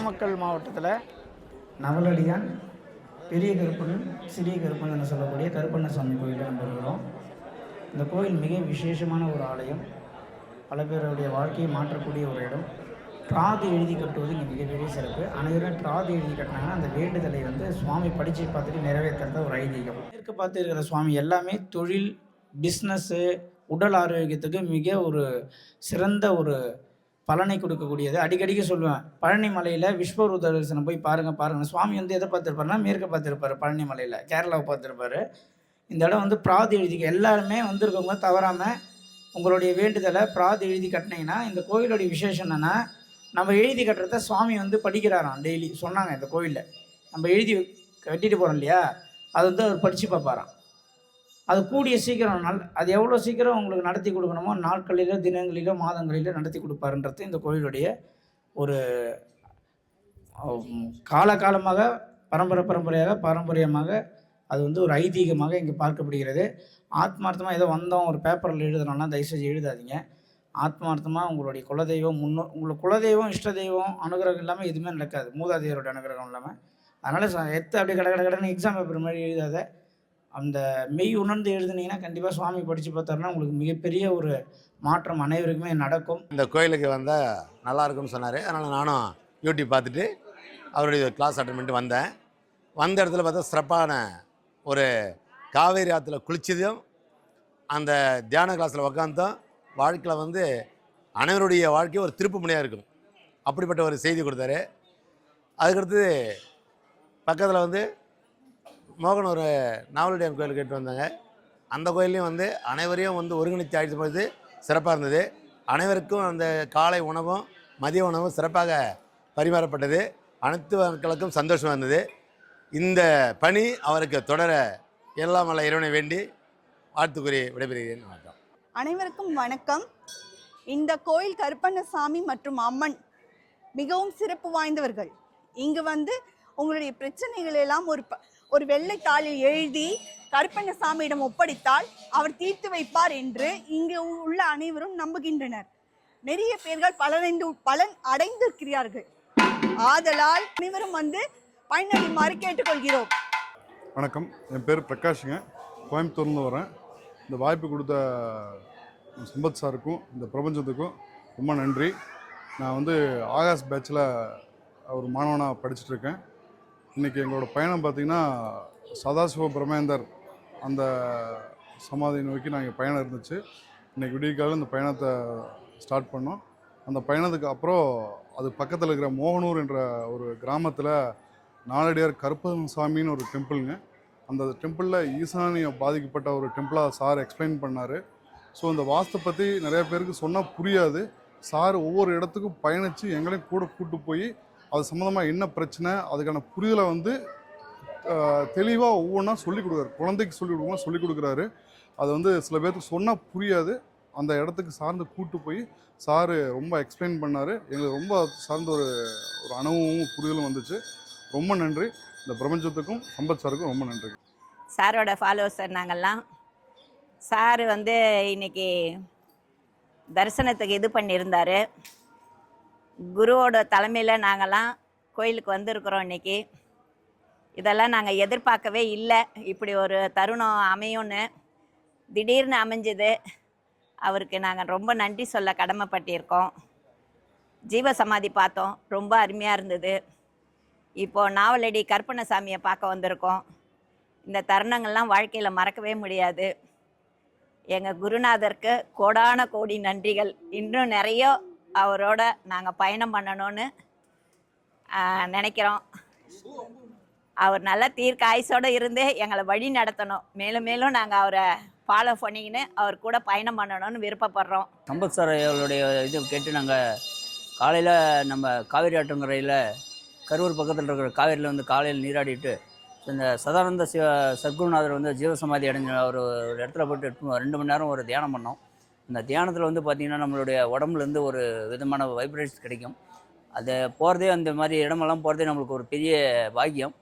நாமக்கல் மாவட்டத்தில் நவலடியான் பெரிய கருப்பன் சிறிய கருப்பன் என சொல்லக்கூடிய கருப்பண்ணசாமி கோயிலில் நம்ம இருக்கிறோம். இந்த கோயில் மிக விசேஷமான ஒரு ஆலயம். பல பேருடைய வாழ்க்கையை மாற்றக்கூடிய ஒரு இடம். டிராது எழுதி கட்டுவது இங்கே மிகப்பெரிய சிறப்பு. அனைவரும் டிராது எழுதி கட்டினாங்கன்னா அந்த வேண்டுதலை வந்து சுவாமி படித்து பார்த்துட்டு நிறைவேற்றுறத ஒரு ஐதீகம். மேற்கு பார்த்து இருக்கிற சுவாமி எல்லாமே தொழில் பிஸ்னஸ்ஸு உடல் ஆரோக்கியத்துக்கு மிக ஒரு சிறந்த ஒரு பலனை கொடுக்கக்கூடியது. அடிக்கடிக்கு சொல்லுவேன் பழனி மலையில் விஸ்வரூத தரிசனம் போய் பாருங்கள் பாருங்கள் சுவாமி வந்து எதை பார்த்துருப்பாருன்னா மேற்க பார்த்துருப்பாரு பழனி மலையில். கேரளாவை பார்த்துருப்பாரு. இந்த இடம் வந்து பிராதி எழுதிக்க எல்லாருமே வந்திருக்கவங்க தவறாமல் உங்களுடைய வேண்டுதலை பிராதி எழுதி கட்டினீங்கன்னா இந்த கோயிலுடைய விசேஷம் என்னென்னா நம்ம எழுதி கட்டுறத சுவாமி வந்து படிக்கிறாராம் டெய்லி. சொன்னாங்க இந்த கோயிலில். நம்ம எழுதி கட்டிட்டு போகிறோம் இல்லையா? அது வந்து அவர் படித்து பார்ப்பாராம். அது கூடிய சீக்கிரம் நல் அது எவ்வளோ சீக்கிரம் உங்களுக்கு நடத்தி கொடுக்கணுமோ நாட்களிலோ தினங்களிலோ மாதங்களிலோ நடத்தி கொடுப்பாருன்றது இந்த கோயிலுடைய ஒரு காலகாலமாக பரம்பரை பரம்பரையாக பாரம்பரியமாக அது வந்து ஒரு ஐதீகமாக இங்கே பார்க்கப்படுகிறது. ஆத்மார்த்தமாக ஏதோ வந்தோம் ஒரு பேப்பரில் எழுதுனோம்னா தயவுசெய்து எழுதாதீங்க. ஆத்மார்த்தமாக உங்களுடைய குலதெய்வம் முன்னோ உங்களுக்கு குலதெய்வம் இஷ்ட தெய்வம் அனுகிரகம் இல்லாமல் எதுவுமே நடக்காது. மூதாதையரோட அனுகிரகம் இல்லாமல் அதனால் எத்த அப்படியே கடை கடை கடைன்னு எக்ஸாம் பேப்பர் மாதிரி எழுதாத. அந்த மெய் உணர்ந்து எழுதுனீங்கன்னா கண்டிப்பாக சுவாமி படித்து பார்த்தாருன்னா உங்களுக்கு மிகப்பெரிய ஒரு மாற்றம் அனைவருக்குமே நடக்கும். இந்த கோயிலுக்கு வந்தால் நல்லா இருக்கும்னு சொன்னார். அதனால் நானும் யூடியூப் பார்த்துட்டு அவருடைய கிளாஸ் அட்டன் பண்ணிட்டு வந்தேன். வந்த இடத்துல பார்த்தா சிறப்பான ஒரு காவேரி ஆற்றுல குளிச்சதும் அந்த தியான கிளாஸில் உக்காந்தோம் வாழ்க்கையில் வந்து அனைவருடைய வாழ்க்கையும் ஒரு திருப்பு முனையாக இருக்கும். அப்படிப்பட்ட ஒரு செய்தி கொடுத்தாரு. அதுக்கடுத்து பக்கத்தில் வந்து மோகன் ஒரு நாவலடியான் கோயில் கேட்டு வந்தாங்க. அந்த கோயிலையும் வந்து அனைவரையும் வந்து ஒருங்கிணைத்து அழைத்து போது சிறப்பாக இருந்தது. அனைவருக்கும் அந்த காலை உணவும் மதிய உணவும் சிறப்பாக பரிமாறப்பட்டது. அனைத்து மக்களுக்கும் சந்தோஷமாக இருந்தது. இந்த பணி அவருக்கு தொடர எல்லாம் வல்ல இறைவனை வேண்டி வாழ்த்துக்குறி விடைபெறுகிறேன். வணக்கம். அனைவருக்கும் வணக்கம். இந்த கோயில் கருப்பண்ணசாமி மற்றும் அம்மன் மிகவும் சிறப்பு வாய்ந்தவர்கள். இங்கு வந்து உங்களுடைய பிரச்சனைகள் எல்லாம் ஒரு ஒரு வெள்ளை தாளில் எழுதி கருப்பண்ணசாமியிடம் ஒப்படைத்தால் அவர் தீர்த்து வைப்பார் என்று இங்கு உள்ள அனைவரும் நம்புகின்றனர். நிறைய பேர்கள் பலனடைந்து பலன் அடைந்திருக்கிறார்கள். ஆதலால் அனைவரும் வந்து பயனடைமாறு கேட்டுக்கொள்கிறோம். வணக்கம். என் பேர் பிரகாஷுங்க. கோயம்புத்தூர்லேருந்து வரேன். இந்த வாய்ப்பு கொடுத்த சம்பத் சாருக்கும் இந்த பிரபஞ்சத்துக்கும் ரொம்ப நன்றி. நான் வந்து ஆகாஷ் பேட்சில் ஒரு மாணவனாக படிச்சுட்ருக்கேன் இன்றைக்கி எங்களோட பயணம் பார்த்திங்கன்னா சதாசிவ பிரமேந்தர் அந்த சமாதியை நோக்கி நாங்கள் பயணம் இருந்துச்சு. இன்றைக்கி விடியக்காலம் இந்த பயணத்தை ஸ்டார்ட் பண்ணோம். அந்த பயணத்துக்கு அப்புறம் அது பக்கத்தில் இருக்கிற மோகனூர் என்ற ஒரு கிராமத்தில் நாளடியார் கருப்பசாமின்னு ஒரு டெம்பிளுங்க அந்த டெம்பிளில் ஈசானியம் பாதிக்கப்பட்ட ஒரு டெம்பிளாக சார் எக்ஸ்பிளைன் பண்ணார். ஸோ அந்த வாஸ்து பற்றி நிறைய பேருக்கு சொன்னால் புரியாது. சார் ஒவ்வொரு இடத்துக்கும் பயணித்து எங்களையும் கூட கூட்டு போய் அது சம்மந்தமாக என்ன பிரச்சனை அதுக்கான புரிதலை வந்து தெளிவாக ஒவ்வொன்றா சொல்லிக் கொடுக்குறாரு. குழந்தைக்கு சொல்லிக் கொடுக்கும்போது சொல்லிக் கொடுக்குறாரு. அது வந்து சில பேர்த்துக்கு சொன்னால் புரியாது. அந்த இடத்துக்கு சார்ந்து கூட்டு போய் சாரு ரொம்ப எக்ஸ்பிளைன் பண்ணார். எங்களுக்கு ரொம்ப சார்ந்த ஒரு ஒரு அனுபவமும் புரிதலும் வந்துச்சு. ரொம்ப நன்றி. இந்த பிரபஞ்சத்துக்கும் சம்பத் சாருக்கும் ரொம்ப நன்றி. சாரோட ஃபாலோவர்ஸ் நாங்கள்லாம் சார் வந்து இன்னைக்கு தரிசனத்துக்கு இது பண்ணியிருந்தார். குருவோட தலைமையில் நாங்கள்லாம் கோயிலுக்கு வந்திருக்கிறோம் இன்றைக்கி இதெல்லாம் நாங்கள் எதிர்பார்க்கவே இல்லை. இப்படி ஒரு தருணம் அமையும்னு திடீர்னு அமைஞ்சது. அவருக்கு நாங்கள் ரொம்ப நன்றி சொல்ல கடமைப்பட்டிருக்கோம். ஜீவ சமாதி பார்த்தோம். ரொம்ப அருமையாக இருந்தது. இப்போது நாவலடி கற்பனசாமியை பார்க்க வந்திருக்கோம். இந்த தருணங்கள்லாம் வாழ்க்கையில் மறக்கவே முடியாது. எங்கள் குருநாதருக்கு கோடான கோடி நன்றிகள். இன்னும் நிறைய அவரோட நாங்கள் பயணம் பண்ணணும்னு நினைக்கிறோம். அவர் நல்ல தீர்க்க ஆயுசோடு இருந்து எங்களை வழி நடத்தணும். மேலும் மேலும் நாங்கள் அவரை ஃபாலோ பண்ணிக்கின்னு அவர் கூட பயணம் பண்ணணும்னு விருப்பப்படுறோம். சம்பத் சார் அவருடைய இது கேட்டு நாங்கள் காலையில் நம்ம காவேரி ஆற்றங்கரையில் கரூர் பக்கத்தில் இருக்கிற காவேரியில் வந்து காலையில் நீராடிட்டு இந்த சதானந்த சிவ சத்குருநாதர் வந்து ஜீவசமாதி அடைஞ்ச ஒரு ஒரு இடத்துல போட்டு ரெண்டு மணி நேரம் ஒரு தியானம் பண்ணோம். இந்த தியானத்தில் வந்து பார்த்திங்கன்னா நம்மளுடைய உடம்புலேருந்து ஒரு விதமான வைப்ரேஷன்ஸ் கிடைக்கும். அதை போகிறதே அந்த மாதிரி இடமெல்லாம் போகிறதே நம்மளுக்கு ஒரு பெரிய பாக்கியம்.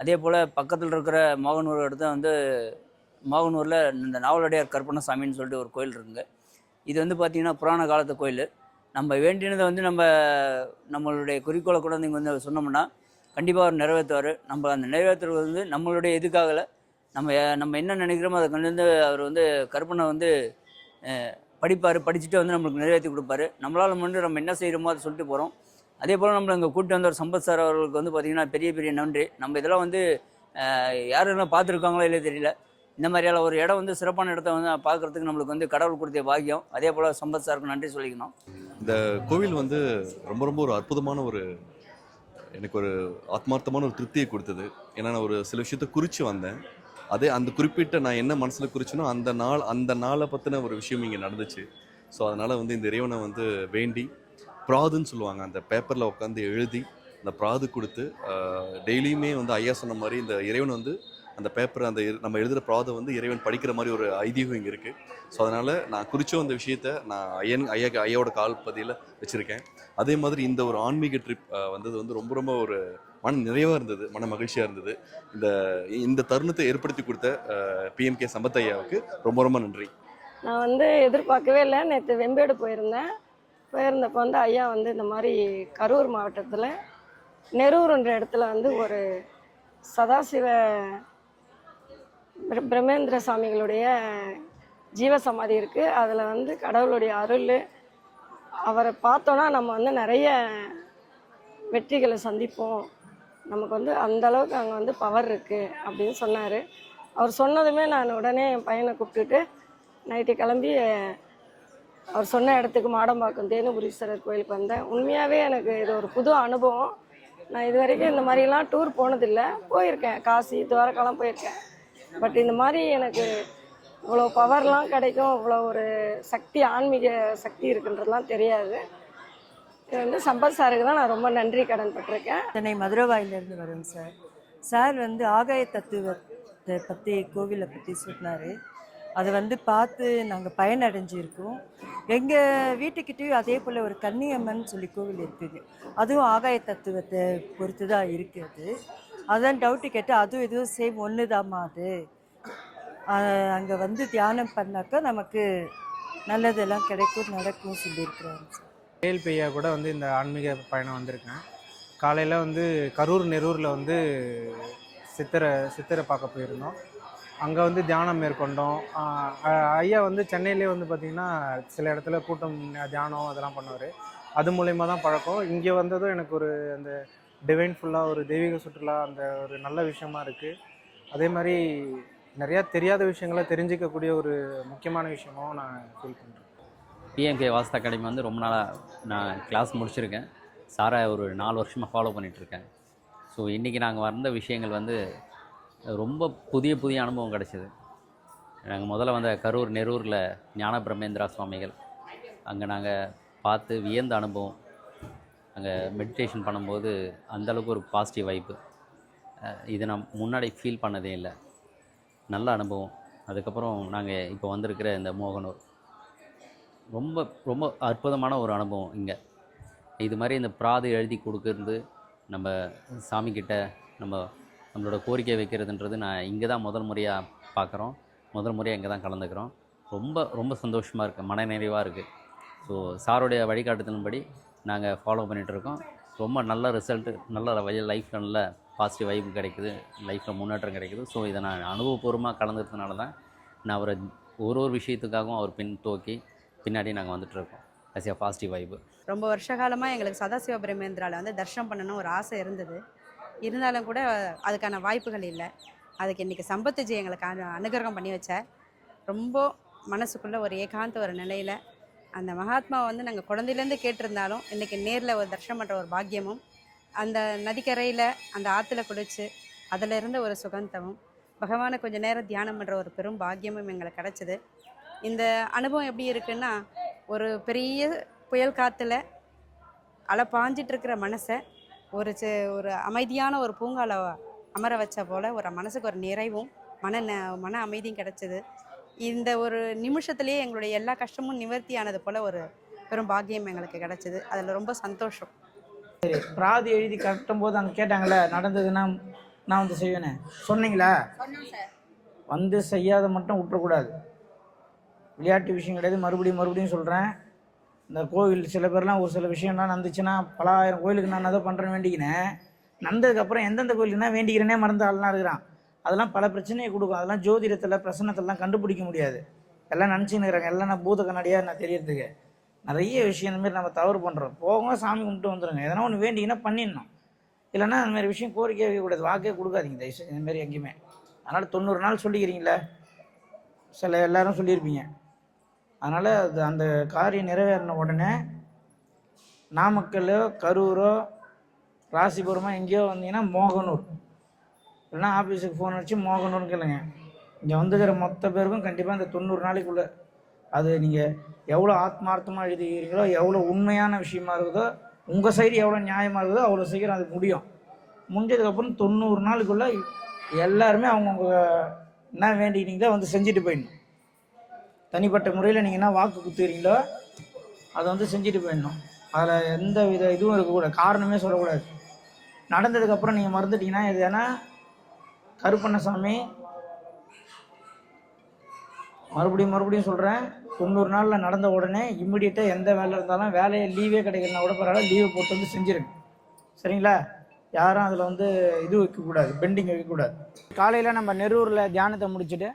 அதே போல் பக்கத்தில் இருக்கிற மோகனூர் இடத்த வந்து மோகனூரில் இந்த நாவலடியார் கற்பனசாமின்னு சொல்லிட்டு ஒரு கோயில் இருக்குங்க. இது வந்து பார்த்திங்கன்னா புராண காலத்து கோயில். நம்ம வேண்டினதை வந்து நம்ம நம்மளுடைய குறிக்கோளை கூட நீங்கள் வந்து சொன்னோம்னா கண்டிப்பாக அவர் நிறைவேற்றுவார். நம்ம அந்த நிறைவேற்றுறது வந்து நம்மளுடைய இதுக்காகல. நம்ம நம்ம என்ன நினைக்கிறோமோ அதை கொண்டு வந்து அவர் வந்து கற்பனை வந்து படிப்பார் படிச்சுட்டு வந்து நம்மளுக்கு நிறைவேற்றி கொடுப்பாரு. நம்மளால் மட்டும் நம்ம என்ன செய்கிறோமோ அதை சொல்லிட்டு போகிறோம் அதே போல் நம்மளை இங்கே கூப்பிட்டு வந்த சம்பத் சார் அவர்களுக்கு வந்து பார்த்திங்கன்னா பெரிய பெரிய நன்றி. நம்ம இதெல்லாம் வந்து அஹ், யாரெல்லாம் பார்த்துருக்காங்களோ இல்லையோ தெரியல. இந்த மாதிரியான ஒரு இடம் வந்து சிறப்பான இடத்த வந்து பார்க்குறதுக்கு நம்மளுக்கு வந்து கடவுள் கொடுத்த பாக்கியம். அதே போல் சம்பத் சாருக்கு நன்றி சொல்லிக்கணும். இந்த கோவில் வந்து ரொம்ப ரொம்ப ஒரு அற்புதமான ஒரு எனக்கு ஒரு ஆத்மார்த்தமான ஒரு திருப்தியை கொடுத்தது. ஏன்னா நான் ஒரு சில விஷயத்தை குறித்து வந்தேன். அதே அந்த குறிப்பிட்ட நான் என்ன மனசில் குறிச்சனோ அந்த நாள் அந்த நாளை பற்றின ஒரு விஷயம் இங்கே நடந்துச்சு. ஸோ அதனால் வந்து இந்த இறைவனை வந்து வேண்டி ப்ராதுன்னு சொல்லுவாங்க. அந்த பேப்பரில் உட்காந்து எழுதி அந்த ப்ராது கொடுத்து டெய்லியுமே வந்து ஐயா சொன்ன மாதிரி இந்த இறைவன் வந்து அந்த பேப்பர் அந்த நம்ம எழுதுகிற ப்ராதை வந்து இறைவன் படிக்கிற மாதிரி ஒரு ஐதீகம் இங்கே இருக்குது ஸோ அதனால் நான் குறித்த அந்த விஷயத்த நான் ஐயன் ஐயா ஐயாவோட கால் பதியில் வச்சுருக்கேன். அதே மாதிரி இந்த ஒரு ஆன்மீக ட்ரிப் வந்தது வந்து ரொம்ப ரொம்ப ஒரு மன நிறைவாக இருந்தது மன மகிழ்ச்சியாக இருந்தது. இந்த இந்த தருணத்தை ஏற்படுத்தி கொடுத்த பிஎம்கே சம்பத் ஐயாவுக்கு ரொம்ப ரொம்ப நன்றி. நான் வந்து எதிர்பார்க்கவே இல்லை. நேற்று வெம்பேடு போயிருந்தேன். போயிருந்தப்போ வந்து ஐயா வந்து இந்த மாதிரி கரூர் மாவட்டத்தில் நெரூர்ன்ற இடத்துல வந்து ஒரு சதாசிவ பிர- பிரம்மேந்திர சாமிகளுடைய ஜீவசமாதி இருக்குது அதில் வந்து கடவுளுடைய அருள் அவரை பார்த்தோன்னா நம்ம வந்து நிறைய வெற்றிகளை சந்திப்போம். நமக்கு வந்து அந்த அளவுக்கு அங்கே வந்து பவர் இருக்குது அப்படின்னு சொன்னார். அவர் சொன்னதுமே நான் உடனே என் பையனை கூப்பிட்டுட்டு நைட்டு கிளம்பி அவர் சொன்ன இடத்துக்கு மாடம்பாக்கம் தேனுபுரீஸ்வரர் கோயிலுக்கு வந்தேன். உண்மையாகவே எனக்கு இது ஒரு புது அனுபவம். நான் இது வரைக்கும் இந்த மாதிரிலாம் டூர் போனதில்லை. போயிருக்கேன். காசி துவாரகாலாம் போயிருக்கேன். பட் இந்த மாதிரி எனக்கு இவ்வளோ பவர்லாம் கிடைக்கும். இவ்வளோ ஒரு சக்தி ஆன்மீக சக்தி இருக்குன்றதுலாம் தெரியாது. இது வந்து சம்பத் சாருக்கு தான் நான் ரொம்ப நன்றி கடன் பட்டிருக்கேன். சென்னை மதுரவாயிலிருந்து வரோம் சார். சார் வந்து ஆகாய தத்துவத்தை பற்றி கோவிலை பற்றி சொன்னார். அதை வந்து பார்த்து நாங்கள் பயனடைஞ்சிருக்கோம். எங்கள் வீட்டுக்கிட்டேயும் அதே போல் ஒரு கன்னியம்மன் சொல்லி கோவில் இருக்குது. அதுவும் ஆகாய தத்துவத்தை பொறுத்து தான் இருக்குது அதான் டவுட்டு கேட்டால் அதுவும் இதுவும் சேம் ஒன்று தாம்மா அது அங்கே வந்து தியானம் பண்ணாக்கா நமக்கு நல்லதெல்லாம் கிடைக்கும் நடக்கும் சொல்லியிருக்கிறாங்க சார் பெய்யா ஐயா கூட வந்து இந்த ஆன்மீக பயணம் வந்திருக்கேன். காலையில் வந்து கரூர் நெரூரில் வந்து சித்தரை சித்தரை பார்க்க போயிருந்தோம். அங்கே வந்து தியானம் மேற்கொண்டோம். ஐயா வந்து சென்னையிலே வந்து பார்த்திங்கன்னா சில இடத்துல கூட்டம் தியானம் அதெல்லாம் பண்ணுவார். அது மூலயமா தான் பழக்கம். இங்கே வந்ததும் எனக்கு ஒரு அந்த டிவைன் ஃபுல்லாக ஒரு தெய்வீக சுற்றுலா அந்த ஒரு நல்ல விஷயமா இருக்குது அதே மாதிரி நிறையா தெரியாத விஷயங்களை தெரிஞ்சிக்கக்கூடிய ஒரு முக்கியமான விஷயமாகவும் நான் ஃபீல் பண்ணுறேன் பிஎம்கே வாஸ்து அகாடமி வந்து ரொம்ப நாளாக நான் கிளாஸ் முடிச்சிருக்கேன். சாரை ஒரு நாலு வருஷமாக ஃபாலோ பண்ணிகிட்ருக்கேன் ஸோ இன்றைக்கி நாங்கள் வந்த விஷயங்கள் வந்து ரொம்ப புதிய புதிய அனுபவம் கிடச்சிது. நாங்கள் முதல்ல வந்த கரூர் நெரூரில் ஞான பிரம்மேந்திரா சுவாமிகள். அங்கே நாங்கள் பார்த்து வியந்த அனுபவம். அங்கே மெடிடேஷன் பண்ணும்போது அந்தளவுக்கு ஒரு பாசிட்டிவ் வைப்பு இது நான் முன்னாடி ஃபீல் பண்ணதே இல்லை. நல்ல அனுபவம். அதுக்கப்புறம் நாங்கள் இப்போ வந்திருக்கிற இந்த மோகனூர். ரொம்ப ரொம்ப அற்புதமான ஒரு அனுபவம் இங்கே. இது மாதிரி இந்த பிராது எழுதி கொடுக்கறது நம்ம சாமிக்கிட்ட நம்ம நம்மளோட கோரிக்கை வைக்கிறதுன்றது நான் இங்கே தான் முதல் முறையாக பார்க்குறோம் முதல் முறையாக இங்கே தான் கலந்துக்கிறோம். ரொம்ப ரொம்ப சந்தோஷமாக இருக்குது மனநிறைவாக இருக்குது ஸோ சாருடைய வழிகாட்டுதலின்படி நாங்கள் ஃபாலோ பண்ணிகிட்ருக்கோம் ரொம்ப நல்ல ரிசல்ட்டு நல்ல லைஃப்பில் நல்ல பாசிட்டிவ் வைப்பு கிடைக்குது. லைஃப்பில் முன்னேற்றம் கிடைக்குது. ஸோ இதை நான் அனுபவபூர்வமாக கலந்துக்கிறதுனால தான் நான் அவரை ஒரு ஒரு விஷயத்துக்காகவும் அவர் பின் தோக்கி பின்னாடி நாங்கள் வந்துட்டுருக்கோம். அஸ் ஏ பாசிட்டிவ் வைப்பு ரொம்ப வருஷ காலமாக எங்களுக்கு சதாசிவ பிரமேந்திராவில் வந்து தர்ஷனம் பண்ணணும் ஒரு ஆசை இருந்தது. இருந்தாலும் கூட அதுக்கான வாய்ப்புகள் இல்லை. அதுக்கு இன்றைக்கி சம்பத்துஜி எங்களுக்கு அனு அனுகிரகம் பண்ணி வச்ச. ரொம்ப மனசுக்குள்ளே ஒரு ஏகாந்த ஒரு நிலையில் அந்த மகாத்மாவை வந்து நாங்கள் குழந்தையிலேருந்து கேட்டிருந்தாலும் இன்றைக்கி நேரில் ஒரு தர்ஷனம் பண்ணுற ஒரு பாக்கியமும் அந்த நதிக்கரையில் அந்த ஆற்றுல குளித்து அதில் இருந்த ஒரு சுகந்தமும் பகவானை கொஞ்சம் நேரம் தியானம் பண்ணுற ஒரு பெரும் பாக்கியமும் எங்களுக்கு கிடச்சிது. இந்த அனுபவம் எப்படி இருக்குன்னா ஒரு பெரிய புயல் காற்றுல அலை பாஞ்சிட்டு இருக்கிற மனசை ஒரு சி- ஒரு அமைதியான ஒரு பூங்கால அமர வச்ச போல் ஒரு மனசுக்கு ஒரு நிறைவும் மன ந- மன அமைதியும் கிடச்சிது. இந்த ஒரு நிமிஷத்துலேயே எங்களுடைய எல்லா கஷ்டமும் நிவர்த்தி ஆனது போல் ஒரு பெரும் பாக்கியம் எங்களுக்கு கிடச்சிது. அதில் ரொம்ப சந்தோஷம். பிராதி எழுதி கட்டும் போது அங்கே கேட்டாங்களே நடந்ததுன்னா நான் வந்து செய்வேனே. சொன்னீங்களா? வந்து செய்யாத மட்டும் விட்டுறக்கூடாது. விளையாட்டு விஷயம் கிடையாது. மறுபடியும் மறுபடியும் சொல்கிறேன் இந்த கோவில் சில பேர்லாம் ஒரு சில விஷயம்லாம் நடந்துச்சுன்னா பல ஆயிரம் கோயிலுக்கு நான் அதை பண்ணுறேன் வேண்டிக்கினேன். நடந்ததுக்கப்புறம் எந்தெந்த கோயிலுக்குனா வேண்டிக்கிறேனே மறந்த ஆள்லாம் இருக்கிறான். அதெல்லாம் பல பிரச்சனையை கொடுக்கும். அதெல்லாம் ஜோதிடத்தில் பிரசன்னத்திலாம் கண்டுபிடிக்க முடியாது. எல்லாம் நினச்சின்னு இருக்கிறாங்க எல்லாம் நான் பூத கண்ணாடியாக நான் தெரியறதுக்கு. நிறைய விஷயம் இந்தமாரி நம்ம தவறு பண்ணுறோம் போங்க சாமி கும்பிட்டு வந்துடுங்க எதனா ஒன்று வேண்டிங்கன்னா பண்ணிடணும். இல்லைன்னா அந்த மாதிரி விஷயம் கோரிக்கை வைக்கக்கூடாது. வாக்கே கொடுக்காதீங்க. தயவுசெய்து இந்தமாரி எங்கேயுமே. அதனால் தொண்ணூறு நாள் சொல்லிக்கிறீங்களே? சில எல்லாரும் சொல்லியிருப்பீங்க. அதனால் அது அந்த காரியம் நிறைவேறின உடனே நாமக்கல்லோ கரூரோ ராசிபுரமோ எங்கேயோ வந்தீங்கன்னா மோகனூர். இல்லைன்னா ஆஃபீஸுக்கு ஃபோன் அடிச்சு மோகனூர்னு கேளுங்க. இங்கே வந்துக்கிற மொத்த பேருக்கும் கண்டிப்பாக இந்த தொண்ணூறு நாளைக்குள்ளே அது நீங்கள் எவ்வளோ ஆத்மார்த்தமாக எழுதிக்கிறீங்களோ எவ்வளோ உண்மையான விஷயமா இருக்குதோ உங்கள் சைடு எவ்வளோ நியாயமாக இருக்குதோ அவ்வளோ சீக்கிரம் அது முடியும். முடிஞ்சதுக்கப்புறம் தொண்ணூறு நாளுக்குள்ளே எல்லாருமே அவங்கவுங்க என்ன வேண்டிக்கிட்டீங்களோ வந்து செஞ்சுட்டு போயிடணும். தனிப்பட்ட முறையில் நீங்கள் என்ன வாக்கு குத்துறீங்களோ அதை வந்து செஞ்சுட்டு போயிடணும். அதில் எந்த வித இதுவும் இருக்கக்கூடாது. காரணமே சொல்லக்கூடாது. நடந்ததுக்கப்புறம் நீங்கள் மறந்துட்டீங்கன்னா இது ஏன்னா கருப்பண்ணசாமி மறுபடியும் மறுபடியும் சொல்கிறேன் தொண்ணூறு நாளில் நடந்த உடனே இம்மிடியட்டாக எந்த வேலை இருந்தாலும் வேலையை லீவே கிடைக்கலனா கூட பரவாயில்ல லீவை போட்டு வந்து செஞ்சுருங்க. சரிங்களா? யாரும் அதில் வந்து இது வைக்கக்கூடாது பெண்டிங் வைக்கக்கூடாது. காலையில் நம்ம நெரூரில் தியானத்தை முடிச்சுட்டு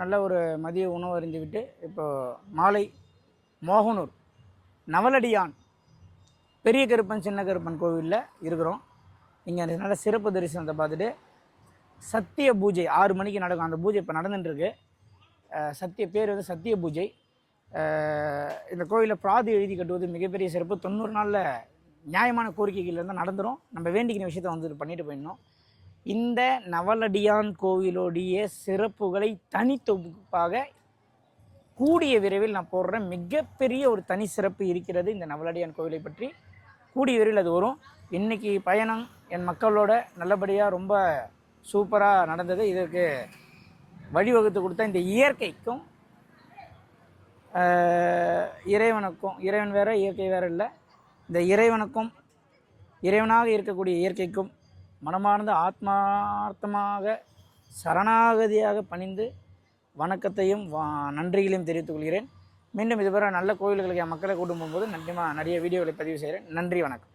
நல்ல ஒரு மதிய உணவு அறிஞ்சுக்கிட்டு இப்போ மாலை மோகனூர் நவலடியான் பெரிய கருப்பன் சின்ன கருப்பன் கோவிலில் இருக்கிறோம். இங்கே நல்ல சிறப்பு தரிசனத்தை பார்த்துட்டு சத்திய பூஜை ஆறு மணிக்கு நடக்கும். அந்த பூஜை இப்போ நடந்துட்டுருக்கு. சத்திய பேர் வந்து சத்திய பூஜை. இந்த கோயிலில் பிராதி எழுதி கட்டுவது மிகப்பெரிய சிறப்பு. தொண்ணூறு நாளில் நியாயமான கோரிக்கைகள் இருந்தால் நடந்துரும். நம்ம வேண்டிக்கிற விஷயத்த வந்து பண்ணிட்டு போயிடணும். இந்த நவலடியான் கோவிலோடைய சிறப்புகளை தனித்தொகுப்பாக கூடிய விரைவில் நான் போடுறேன். மிகப்பெரிய ஒரு தனி சிறப்பு இருக்கிறது இந்த நவலடியான் கோவிலை பற்றி. கூடிய விரைவில் அது வரும். இன்னைக்கு பயணம் என் மக்களோட நல்லபடியாக ரொம்ப சூப்பராக நடந்தது. இதற்கு வழிவகுத்து கொடுத்த இந்த இயற்கைக்கும் இறைவனுக்கும் இறைவன் வேறு இயற்கை வேற இல்லை. இந்த இறைவனுக்கும் இறைவனாக இருக்கக்கூடிய இயற்கைக்கும் மனமார்ந்த ஆத்மார்த்தமாக சரணாகதியாக பணிந்து வணக்கத்தையும் வா- நன்றிகளையும் தெரிவித்துக் கொள்கிறேன். மீண்டும் இதுவரை நல்ல கோயில்களுக்கு என் மக்களை கூட்டும் போகும்போது நிச்சயமாக நிறைய வீடியோகளை பதிவு செய்கிறேன். நன்றி வணக்கம்.